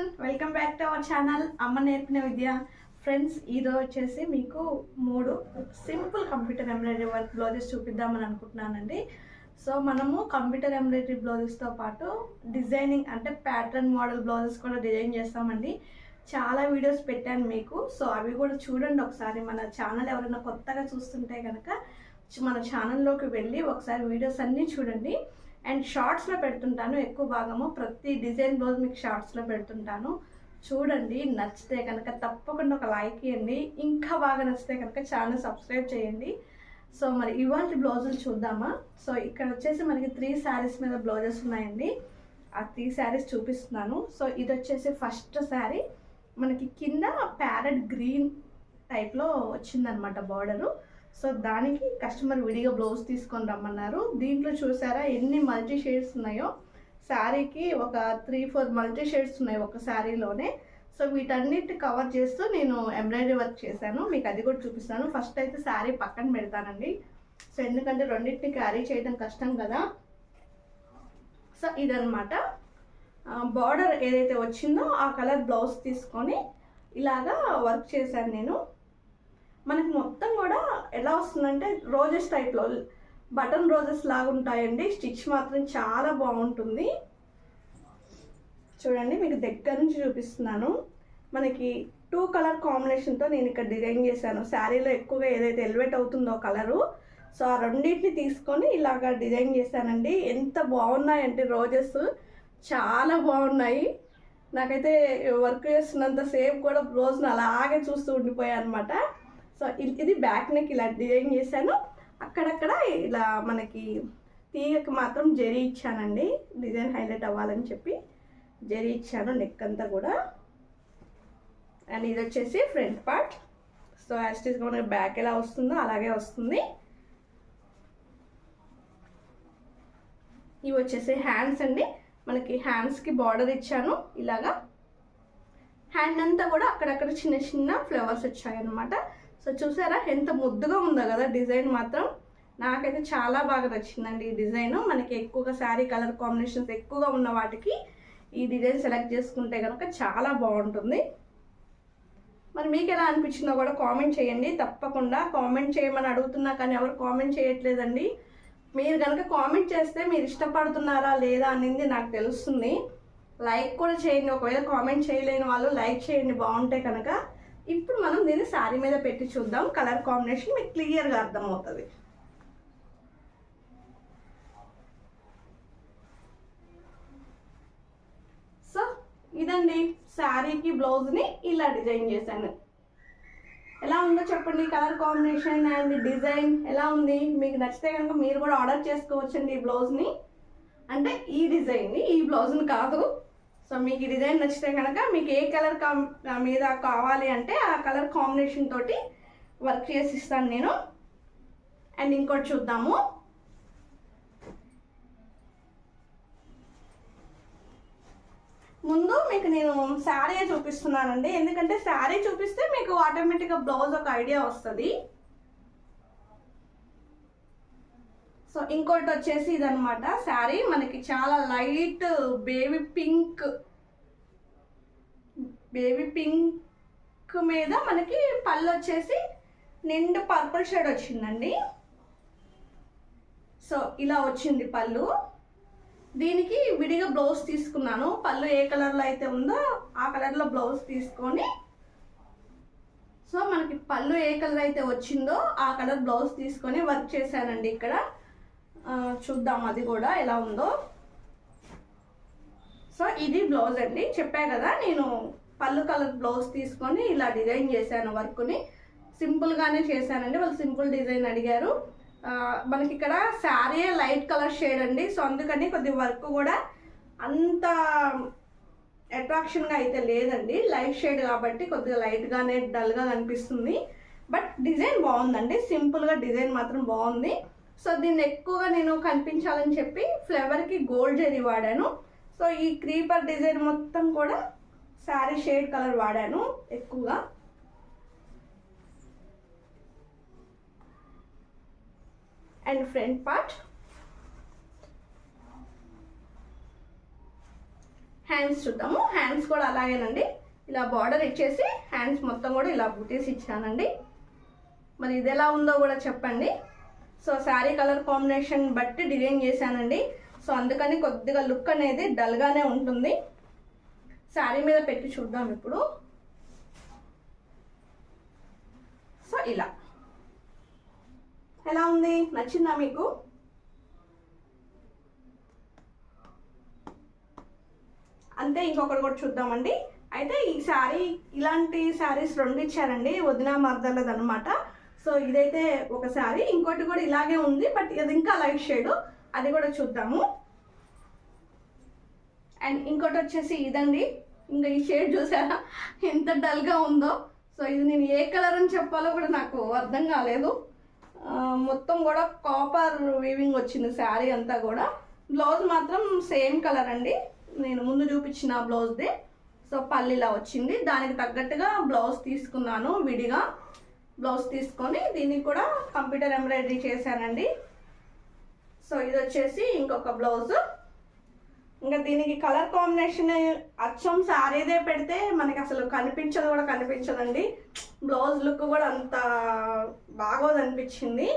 One welcome back to our channel అమ్మ నేర్పిన విద్య. ఫ్రెండ్స్ ఈరోజు వచ్చేసి మీకు మూడు simple computer embroidery work blouses చూపిద్దామని అనుకుంటున్నానండి. సో మనము కంప్యూటర్ ఎంబ్రాయిడరీ బ్లౌజెస్తో పాటు డిజైనింగ్ అంటే ప్యాటర్న్ మోడల్ బ్లౌజెస్ కూడా డిజైన్ చేస్తామండి. చాలా వీడియోస్ పెట్టాను మీకు. సో అవి కూడా చూడండి ఒకసారి. మన ఛానల్ ఎవరైనా కొత్తగా చూస్తుంటే కనుక మన ఛానల్లోకి వెళ్ళి ఒకసారి వీడియోస్ అన్నీ చూడండి. అండ్ షార్ట్స్లో పెడుతుంటాను ఎక్కువ భాగము ప్రతి డిజైన్ బ్లౌజ్ మీకు షార్ట్స్లో పెడుతుంటాను. చూడండి నచ్చితే కనుక తప్పకుండా ఒక లైక్ ఇవ్వండి. ఇంకా బాగా నచ్చితే కనుక ఛానల్ సబ్స్క్రైబ్ చేయండి. సో మరి ఇవాళ బ్లౌజులు చూద్దామా? సో ఇక్కడ వచ్చేసి మనకి త్రీ శారీస్ మీద బ్లౌజెస్ ఉన్నాయండి. ఆ త్రీ శారీస్ చూపిస్తున్నాను. సో ఇది వచ్చేసి ఫస్ట్ శారీ. మనకి కింద ప్యారెట్ గ్రీన్ టైప్లో వచ్చిందనమాట బార్డరు. సో దానికి కస్టమర్ విడిగా బ్లౌజ్ తీసుకొని రమ్మన్నారు. దీంట్లో చూసారా ఎన్ని మల్టీ షేడ్స్ ఉన్నాయో? శారీకి ఒక త్రీ ఫోర్ మల్టీ షేడ్స్ ఉన్నాయి ఒక శారీలోనే. సో వీటన్నిటి కవర్ చేస్తూ నేను ఎంబ్రాయిడరీ వర్క్ చేశాను. మీకు అది కూడా చూపిస్తాను. ఫస్ట్ అయితే శారీ పక్కన పెడతానండి. సో ఎందుకంటే రెండింటిని క్యారీ చేయడం కష్టం కదా. సో ఇదనమాట బార్డర్ ఏదైతే వచ్చిందో ఆ కలర్ బ్లౌజ్ తీసుకొని ఇలాగా వర్క్ చేశాను నేను. మనకి మొత్తం కూడా ఎలా వస్తుందంటే రోజెస్ టైప్లో బటన్ రోజెస్ లాగా ఉంటాయండి. స్టిచ్ మాత్రం చాలా బాగుంటుంది. చూడండి మీకు దగ్గర నుంచి చూపిస్తున్నాను. మనకి టూ కలర్ కాంబినేషన్తో నేను ఇక్కడ డిజైన్ చేశాను. శారీలో ఎక్కువగా ఏదైతే ఎలివేట్ అవుతుందో కలరు సో ఆ రెండింటిని తీసుకొని ఇలాగా డిజైన్ చేశానండి. ఎంత బాగున్నాయంటే రోజెస్. చాలా బాగున్నాయి. నాకైతే వర్క్ చేస్తున్నంత సేపు కూడా రోజును అలాగే చూస్తూ ఉండిపోయాయి అనమాట సో ఇది బ్యాక్ నెక్ ఇలా డిజైన్ చేశాను? అక్కడక్కడ ఇలా మనకి తీగకి మాత్రం జరీ ఇచ్చానండి. డిజైన్ హైలైట్ అవ్వాలని చెప్పి జరీ ఇచ్చాను నెక్ అంతా కూడా. అండ్ ఇది వచ్చేసి ఫ్రంట్ పార్ట్. సో యాస్టీస్గా మనకి బ్యాక్ ఎలా వస్తుందో అలాగే వస్తుంది. ఇవి వచ్చేసి హ్యాండ్స్ అండి. మనకి హ్యాండ్స్కి బార్డర్ ఇచ్చాను ఇలాగా. హ్యాండ్ అంతా కూడా అక్కడక్కడ చిన్న చిన్న ఫ్లవర్స్ వచ్చాయన్నమాట. సో చూసారా ఎంత ముద్దుగా ఉందో కదా డిజైన్ మాత్రం. నాకైతే చాలా బాగా నచ్చిందండి ఈ డిజైన్. మనకి ఎక్కువగా శారీ కలర్ కాంబినేషన్స్ ఎక్కువగా ఉన్న వాటికి ఈ డిజైన్ సెలెక్ట్ చేసుకుంటే కనుక చాలా బాగుంటుంది. మరి మీకు ఎలా అనిపించిందో కూడా కామెంట్ చేయండి. తప్పకుండా కామెంట్ చేయమని అడుగుతున్నా కానీ ఎవరు కామెంట్ చేయట్లేదండి. మీరు కనుక కామెంట్ చేస్తే మీరు ఇష్టపడుతున్నారా లేదా అనేది నాకు తెలుస్తుంది. లైక్ కూడా చేయండి. ఒకవేళ కామెంట్ చేయలేని వాళ్ళు లైక్ చేయండి. బాగుంటే కనుక ఇప్పుడు మనం దీన్ని శారీ మీద పెట్టి చూద్దాం. కలర్ కాంబినేషన్ మీకు క్లియర్గా అర్థమవుతుంది. సో ఇదండి శారీకి బ్లౌజ్ని ఇలా డిజైన్ చేశాను. ఎలా ఉందో చెప్పండి. కలర్ కాంబినేషన్ అండ్ డిజైన్ ఎలా ఉంది? మీకు నచ్చితే కనుక మీరు కూడా ఆర్డర్ చేసుకోవచ్చండి ఈ బ్లౌజ్ని. అంటే ఈ డిజైన్ని ఈ బ్లౌజ్ని కాదు. సో మీకు ఈ డిజైన్ నచ్చితే కనుక మీకు ఏ కలర్ కాం మీద కావాలి అంటే ఆ కలర్ కాంబినేషన్ తోటి వర్క్ చేసి ఇస్తాను నేను. అండ్ ఇంకోటి చూద్దాము. ముందు మీకు నేను శారీ చూపిస్తున్నానండి. ఎందుకంటే శారీ చూపిస్తే మీకు ఆటోమేటిక్గా బ్లౌజ్ ఒక ఐడియా వస్తుంది. సో ఇంకోటి వచ్చేసి ఇదనమాట శారీ మనకి చాలా light baby pink baby pink మీద మనకి పళ్ళు వచ్చేసి నిండు పర్పుల్ షేడ్ వచ్చిందండి. సో ఇలా వచ్చింది పళ్ళు. దీనికి విడిగా బ్లౌజ్ తీసుకున్నాను. పళ్ళు ఏ కలర్లో అయితే ఉందో ఆ కలర్లో బ్లౌజ్ తీసుకొని సో మనకి పళ్ళు ఏ కలర్ అయితే వచ్చిందో ఆ కలర్ బ్లౌజ్ తీసుకొని వర్క్ చేశానండి ఇక్కడ. చూద్దాం అది కూడా ఎలా ఉందో. సో ఇది బ్లౌజ్ అండి. చెప్పా కదా నేను పళ్ళు కలర్ బ్లౌజ్ తీసుకొని ఇలా డిజైన్ చేశాను వర్క్ని. సింపుల్గానే చేశానండి వాళ్ళు సింపుల్ డిజైన్ అడిగారు. మనకి ఇక్కడ శారీ లైట్ కలర్ షేడ్ అండి. సో అందుకని కొద్ది వర్క్ కూడా అంత అట్రాక్షన్గా అయితే లేదండి. లైట్ షేడ్ కాబట్టి కొద్దిగా లైట్గానే డల్గా కనిపిస్తుంది. బట్ డిజైన్ బాగుందండి. సింపుల్గా డిజైన్ మాత్రం బాగుంది. సో దీన్ని ఎక్కువగా నేను కనిపించాలని చెప్పి ఫ్లవర్కి గోల్డ్ జరీ వాడాను. సో ఈ క్రీపర్ డిజైన్ మొత్తం కూడా శారీ షేడ్ కలర్ వాడాను ఎక్కువగా. అండ్ ఫ్రంట్ పార్ట్ హ్యాండ్స్ చూద్దాము. హ్యాండ్స్ కూడా అలాగేనండి. ఇలా బార్డర్ ఇచ్చేసి హ్యాండ్స్ మొత్తం కూడా ఇలా బుటీస్ ఇచ్చానండి. మరి ఇది ఎలా ఉందో కూడా చెప్పండి. సో శారీ కలర్ కాంబినేషన్ బట్టి డిజైన్ చేశానండి. సో అందుకని కొద్దిగా లుక్ అనేది డల్గానే ఉంటుంది. శారీ మీద పెట్టి చూద్దాం ఇప్పుడు. సో ఇలా. ఎలా ఉంది? నచ్చిందా మీకు? అంతే ఇంకొకటి కూడా చూద్దామండి. అయితే ఈ శారీ ఇలాంటి శారీస్ రెండు ఇచ్చారండి వదిన మర్దలది అనమాట సో ఇదైతే ఒక శారీ. ఇంకోటి కూడా ఇలాగే ఉంది బట్ ఇది ఇంకా లైట్ షేడ్. అది కూడా చూద్దాము. అండ్ ఇంకోటి వచ్చేసి ఇదండి. ఇంకా ఈ షేడ్ చూసారా? ఎంత డల్గా ఉందో. సో ఇది నేను ఏ కలర్ అని చెప్పాలో కూడా నాకు అర్థం కాలేదు. మొత్తం కూడా కాపర్ వీవింగ్ వచ్చింది శారీ అంతా కూడా. బ్లౌజ్ మాత్రం సేమ్ కలర్ అండి. నేను ముందు చూపించిన బ్లౌజ్దే. సో పల్లిలా వచ్చింది. దానికి తగ్గట్టుగా బ్లౌజ్ తీసుకున్నాను విడిగా. బ్లౌజ్ తీసుకొని దీనికి కూడా కంప్యూటర్ ఎంబ్రాయిడరీ చేశానండి. సో ఇది వచ్చేసి ఇంకొక బ్లౌజ్. ఇంకా దీనికి కలర్ కాంబినేషన్ అచ్చం శారీదే పెడితే మనకి అసలు కనిపించదు కూడా కనిపించదండి. బ్లౌజ్ లుక్ కూడా అంత బాగోదు అనిపించింది.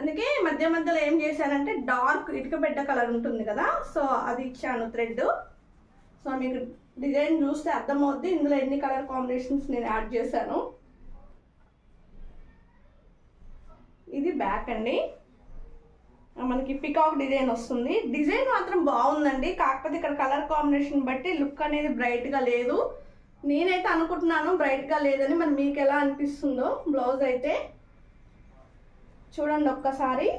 అందుకే మధ్య మధ్యలో ఏం చేశానంటే డార్క్ ఇటుక బిడ్డ కలర్ ఉంటుంది కదా సో అది ఇచ్చాను థ్రెడ్. సో మీకు డిజైన్ చూస్తే అర్థమవుద్ది. ఇందులో ఎన్ని కలర్ కాంబినేషన్స్ నేను యాడ్ చేశాను. ఇది బ్యాక్ అండి. మనకి పికాక్ డిజైన్ వస్తుంది. డిజైన్ మాత్రం బాగుందండి. కాకపోతే ఇక్కడ కలర్ కాంబినేషన్ బట్టి లుక్ అనేది బ్రైట్గా లేదు. నేనైతే అనుకుంటున్నాను బ్రైట్గా లేదని. మరి మీకు ఎలా అనిపిస్తుందో బ్లౌజ్ అయితే చూడండి ఒక్కసారి.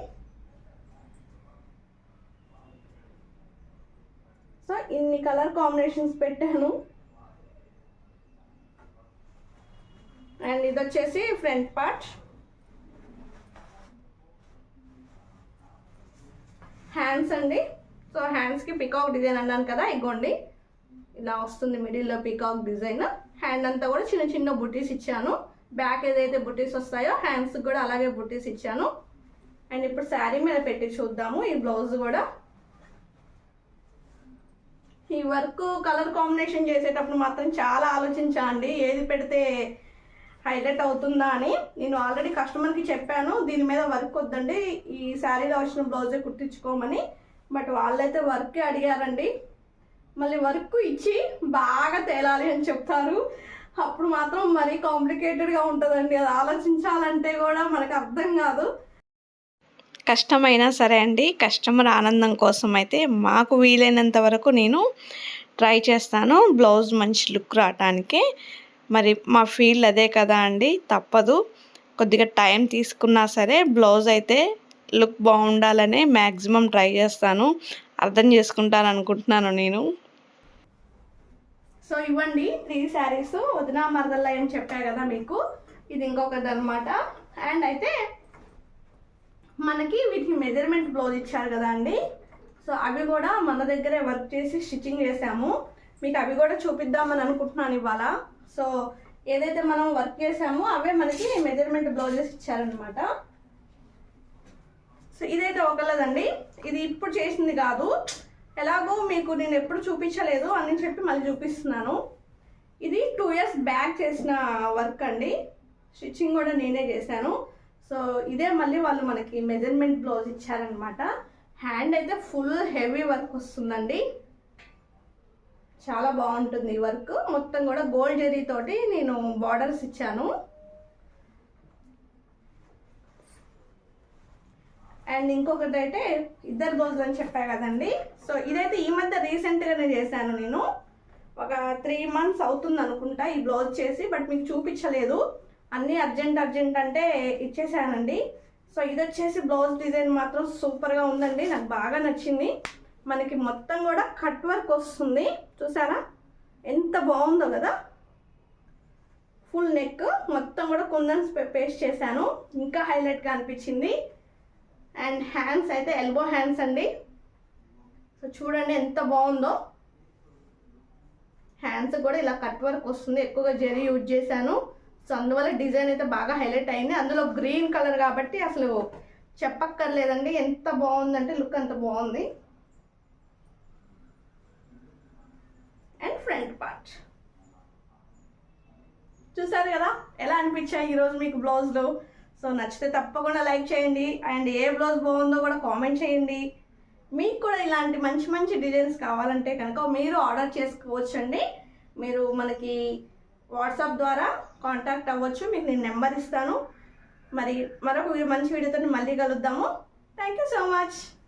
సో ఇన్ని కలర్ కాంబినేషన్స్ పెట్టాను. అండ్ ఇది వచ్చేసి ఫ్రంట్ పార్ట్ హ్యాండ్స్ అండి. సో హ్యాండ్స్కి పికాక్ డిజైన్ అన్నాను కదా ఇగోండి. ఇలా వస్తుంది మిడిల్లో పికాక్ డిజైన్ హ్యాండ్ అంతా కూడా చిన్న చిన్న బుటీస్ ఇచ్చాను. బ్యాక్ ఏదైతే బుటీస్ వస్తాయో హ్యాండ్స్కి కూడా అలాగే బుటీస్ ఇచ్చాను. అండ్ ఇప్పుడు శారీ మీద పెట్టి చూద్దాము. ఈ బ్లౌజ్ కూడా. ఈ వర్క్ కలర్ కాంబినేషన్ చేసేటప్పుడు మాత్రం చాలా ఆలోచించండి. ఏది పెడితే హైలైట్ అవుతుందా అని నేను ఆల్రెడీ కస్టమర్కి చెప్పాను దీని మీద వర్క్ వద్దండి ఈ శారీలో వచ్చిన బ్లౌజే కుట్టించుకోమని. బట్ వాళ్ళైతే వర్క్ అడిగారండి. మళ్ళీ వర్క్ ఇచ్చి బాగా తేలాలి అని చెప్తారు. అప్పుడు మాత్రం మరీ కాంప్లికేటెడ్గా ఉంటుందండి. అది ఆలోచించాలంటే కూడా మనకు అర్థం కాదు. కష్టమైనా సరే అండి కస్టమర్ ఆనందం కోసం అయితే మాకు వీలైనంత వరకు నేను ట్రై చేస్తాను బ్లౌజ్ మంచి లుక్ రావటానికి. మరి మా ఫీల్డ్ అదే కదా అండి తప్పదు. కొద్దిగా టైం తీసుకున్నా సరే బ్లౌజ్ అయితే లుక్ బాగుండాలని మ్యాక్సిమం ట్రై చేస్తాను. అర్థం చేసుకుంటాను అనుకుంటున్నాను నేను. సో ఇవ్వండి త్రీ శారీస్ వదినా మరదల్లా అని చెప్పా కదా మీకు? ఇది ఇంకొకది అనమాట అండ్ అయితే మనకి వీటికి మెజర్మెంట్ బ్లౌజ్ ఇచ్చారు కదా అండి. సో అవి కూడా మన దగ్గరే వర్క్ చేసి స్టిచ్చింగ్ చేసాము. మీకు అవి కూడా చూపిద్దామని అనుకుంటున్నాను ఇవాళ. సో ఏదైతే మనం వర్క్ చేసామో అవే మనకి మెజర్మెంట్ బ్లౌజెస్ ఇచ్చారనమాట సో ఇదైతే ఒకళ్ళదండి. ఇది ఇప్పుడు చేసింది కాదు. ఎలాగో మీకు నేను ఎప్పుడు చూపించలేదు అని చెప్పి మళ్ళీ చూపిస్తున్నాను. ఇది టూ ఇయర్స్ బ్యాక్ చేసిన వర్క్ అండి. స్టిచ్చింగ్ కూడా నేనే చేశాను. సో ఇదే మళ్ళీ వాళ్ళు మనకి మెజర్మెంట్ బ్లౌజ్ ఇచ్చారనమాట హ్యాండ్ అయితే ఫుల్ హెవీ వర్క్ వస్తుందండి. చాలా బాగుంటుంది ఈ వర్క్. మొత్తం కూడా గోల్డ్ జెరీ తోటి నేను బార్డర్స్ ఇచ్చాను. అండ్ ఇంకొకటి అయితే ఇద్దరు బ్లౌజ్ అని చెప్పా కదండి. సో ఇదైతే ఈ మధ్య రీసెంట్గానే చేశాను నేను. ఒక త్రీ మంత్స్ అవుతుంది అనుకుంటా ఈ బ్లౌజ్ చేసి బట్ మీకు చూపించలేదు. అన్నీ అర్జెంట్ అర్జెంట్ అంటే ఇచ్చేసానండి. సో ఇది వచ్చేసి బ్లౌజ్ డిజైన్ మాత్రం సూపర్గా ఉందండి. నాకు బాగా నచ్చింది. మనకి మొత్తం కూడా కట్ వర్క్ వస్తుంది. చూసారా? ఎంత బాగుందో కదా? ఫుల్ నెక్ మొత్తం కూడా కుందన్స్ పేస్ట్ చేశాను. ఇంకా హైలైట్గా అనిపించింది. అండ్ హ్యాండ్స్ అయితే ఎల్బో హ్యాండ్స్ అండి. సో చూడండి ఎంత బాగుందో. హ్యాండ్స్ కూడా ఇలా కట్ వర్క్ వస్తుంది. ఎక్కువగా జెరీ యూజ్ చేశాను. సో అందువల్ల డిజైన్ అయితే బాగా హైలైట్ అయింది. అందులో గ్రీన్ కలర్ కాబట్టి అసలు చెప్పక్కర్లేదండి. ఎంత బాగుందంటే లుక్ అంత బాగుంది. పార్ట్ చూసారు కదా? ఎలా అనిపించాయి ఈరోజు మీకు బ్లౌజ్లు సో నచ్చితే తప్పకుండా లైక్ చేయండి. అండ్ ఏ బ్లౌజ్ బాగుందో కూడా కామెంట్ చేయండి. మీకు కూడా ఇలాంటి మంచి మంచి డిజైన్స్ కావాలంటే కనుక మీరు ఆర్డర్ చేసుకోవచ్చండి. మీరు మనకి వాట్సాప్ ద్వారా కాంటాక్ట్ అవ్వచ్చు. మీకు నేను నెంబర్ ఇస్తాను. మరి మరొక మంచి వీడియోతో మళ్ళీ కలుద్దాము. Thank you so much